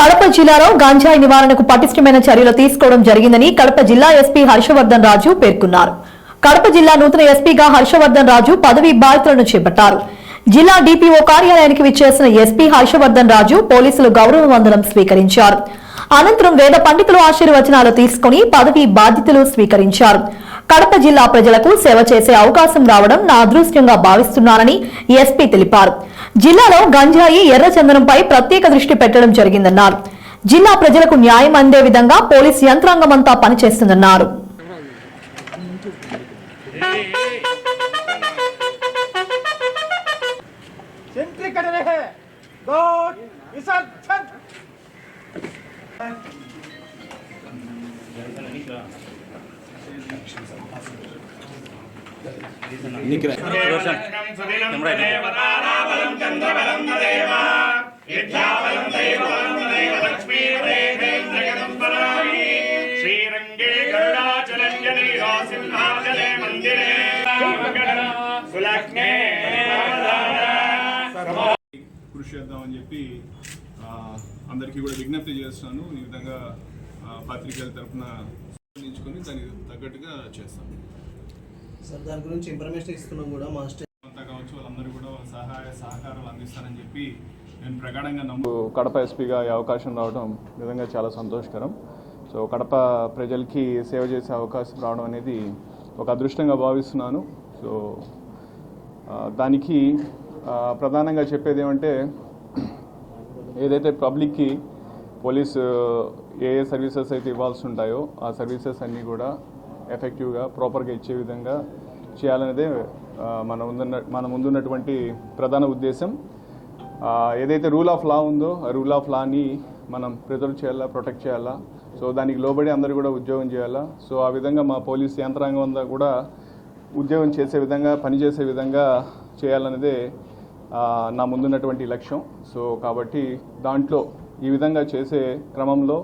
కడప జిల్లాలో గంజాయి నివారణకు పటిష్టమైన చర్యలు తీసుకోవడం జరిగిందని కడప జిల్లా ఎస్పీ హర్షవర్ధన్ రాజు పేర్కొన్నారు. కడప జిల్లా నూతన ఎస్పీగా హర్షవర్ధన్ రాజు పదవి బాధ్యతలను చేపట్టారు. జిల్లా డిపిఓ కార్యాలయానికి విచ్చేసిన ఎస్పీ హర్షవర్ధన్ రాజు పోలీసులు గౌరవ వందనం స్వీకరించారు. అనంతరం వేద పండితులు ఆశీర్వచనాలు తీసుకుని పదవి బాధ్యతలు స్వీకరించారు. కడప జిల్లా ప్రజలకు సేవ చేసే అవకాశం రావడం నా అదృష్టంగా భావిస్తున్నానని ఎస్పీ తెలిపారు. జిల్లాలో గంజాయి ఎర్రచందనంపై ప్రత్యేక దృష్టి పెట్టడం జరిగిందన్నారు. జిల్లా ప్రజలకు న్యాయం అందే విధంగా పోలీస్ యంత్రాంగమంతా పనిచేస్తుందన్నారు. విసర్జన్. कट रहे हैं दो विसर्जन శ్రీరంగే గరుడాచలంజలి సింహాచలే మందిరే సులగ్నే కృషి చేద్దామని చెప్పి ఆ, అందరికీ కూడా విజ్ఞప్తి చేస్తున్నాను ఈ విధంగా ఆ, పత్రికల తరఫున స్పందించుకొని దానికి తగ్గట్టుగా చేస్తాం. సార్ దాని గురించి ఇన్ఫర్మేషన్ ఇస్తున్నాం కూడా మా స్టే అంతా కావచ్చు వాళ్ళందరూ కూడా వాళ్ళ సహాయ సహకారాలు అందిస్తారని చెప్పి నేను ప్రగాఢంగా నమ్ము కడప ఎస్పీగా ఈ అవకాశం రావడం నిజంగా చాలా సంతోషకరం. సో కడప ప్రజలకి సేవ చేసే అవకాశం రావడం అనేది ఒక అదృష్టంగా భావిస్తున్నాను. సో దానికి ప్రధానంగా చెప్పేది ఏమంటే ఏదైతే పబ్లిక్కి పోలీస్ ఏ ఏ సర్వీసెస్ అయితే ఇవ్వాల్సి ఉంటాయో ఆ సర్వీసెస్ అన్నీ కూడా ఎఫెక్టివ్గా ప్రాపర్గా ఇచ్చే విధంగా చేయాలనేదే మన ముందున్న మన ముందున్నటువంటి ప్రధాన ఉద్దేశం. ఏదైతే రూల్ ఆఫ్ లా ఉందో ఆ రూల్ ఆఫ్ లాని మనం ప్రిజర్వ్ చేయాలా ప్రొటెక్ట్ చేయాలా? సో దానికి లోబడి అందరూ కూడా ఉద్యోగం చేయాలా? సో ఆ విధంగా మా పోలీస్ యంత్రాంగం అంతా కూడా ఉద్యోగం చేసే విధంగా పనిచేసే విధంగా చేయాలనేదే నా ముందున్నటువంటి లక్ష్యం. సో కాబట్టి దాంట్లో ఈ విధంగా చేసే క్రమంలో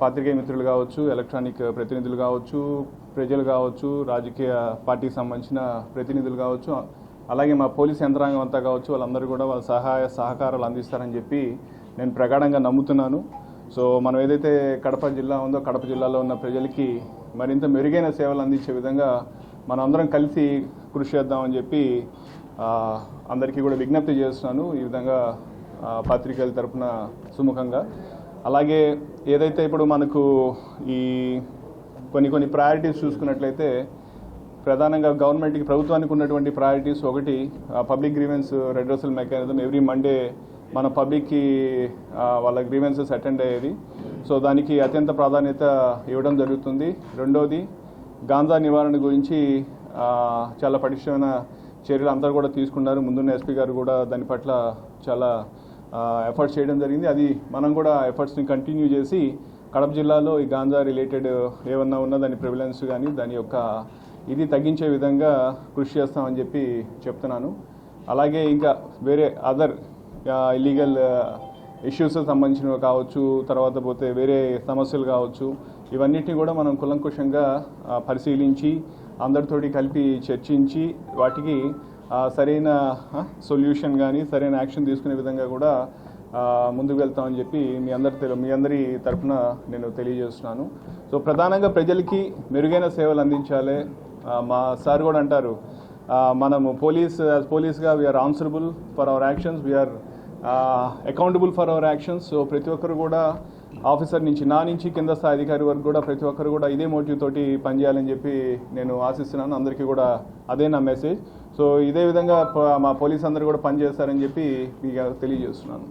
పాత్రికేయ మిత్రులు కావచ్చు ఎలక్ట్రానిక్ ప్రతినిధులు కావచ్చు ప్రజలు కావచ్చు రాజకీయ పార్టీకి సంబంధించిన ప్రతినిధులు కావచ్చు అలాగే మా పోలీస్ యంత్రాంగం అంతా కావచ్చు వాళ్ళందరూ కూడా వాళ్ళ సహాయ సహకారాలు అందిస్తారని చెప్పి నేను ప్రగాఢంగా నమ్ముతున్నాను. సో మనం ఏదైతే కడప జిల్లా ఉందో కడప జిల్లాలో ఉన్న ప్రజలకి మరింత మెరుగైన సేవలు అందించే విధంగా మనందరం కలిసి కృషి చేద్దామని చెప్పి అందరికీ కూడా విజ్ఞప్తి చేస్తున్నాను. ఈ విధంగా పత్రికల తరపున సుముఖంగా. అలాగే ఏదైతే ఇప్పుడు మనకు ఈ కొన్ని కొన్ని ప్రయారిటీస్ చూసుకున్నట్లయితే ప్రధానంగా గవర్నమెంట్కి ప్రభుత్వానికి ఉన్నటువంటి ప్రయారిటీస్ ఒకటి public grievance redressal mechanism every Monday మన పబ్లిక్కి వాళ్ళ గ్రీవెన్సెస్ అటెండ్ అయ్యేది. సో దానికి అత్యంత ప్రాధాన్యత ఇవ్వడం జరుగుతుంది. రెండోది గాంజా నివారణ గురించి చాలా పటిష్టమైన చర్యలు అందరూ కూడా తీసుకున్నారు. ముందున్న ఎస్పీ గారు కూడా దాని పట్ల చాలా ఎఫర్ట్స్ చేయడం జరిగింది. అది మనం కూడా ఎఫర్ట్స్ని కంటిన్యూ చేసి కడప జిల్లాలో ఈ గాంజా రిలేటెడ్ ఏమన్నా ఉన్నా దాని ప్రివిలెన్స్ కానీ దాని యొక్క ఇది తగ్గించే విధంగా కృషి చేస్తామని చెప్పి చెప్తున్నాను. అలాగే ఇంకా వేరే అదర్ ఇల్లీగల్ ఇష్యూస్ సంబంధించినవి కావచ్చు తర్వాత పోతే వేరే సమస్యలు కావచ్చు ఇవన్నిటిని కూడా మనం కులంకుషంగా పరిశీలించి అందరితోటి కలిపి చర్చించి వాటికి సరైన సొల్యూషన్ కానీ సరైన యాక్షన్ తీసుకునే విధంగా కూడా ముందుకు వెళ్తామని చెప్పి మీ అందరి తెలు- మీ అందరి తరఫున నేను తెలియజేస్తున్నాను. సో ప్రధానంగా ప్రజలకి మెరుగైన సేవలు అందించాలి. మా సార్ కూడా అంటారు మనము police పోలీస్గా we are answerable for our actions we are accountable for our actions so ప్రతి ఒక్కరు కూడా ఆఫీసర్ నుంచి నా నుంచి కింద స్థాయి అధికారి వరకు కూడా ప్రతి ఒక్కరు కూడా ఇదే మోటివ్ తోటి పనిచేయాలని చెప్పి నేను ఆశిస్తున్నాను. అందరికీ కూడా అదే నా మెసేజ్ సో ఇదే విధంగా మా పోలీస్ అందరూ కూడా పనిచేస్తారని చెప్పి మీకు తెలియజేస్తున్నాను.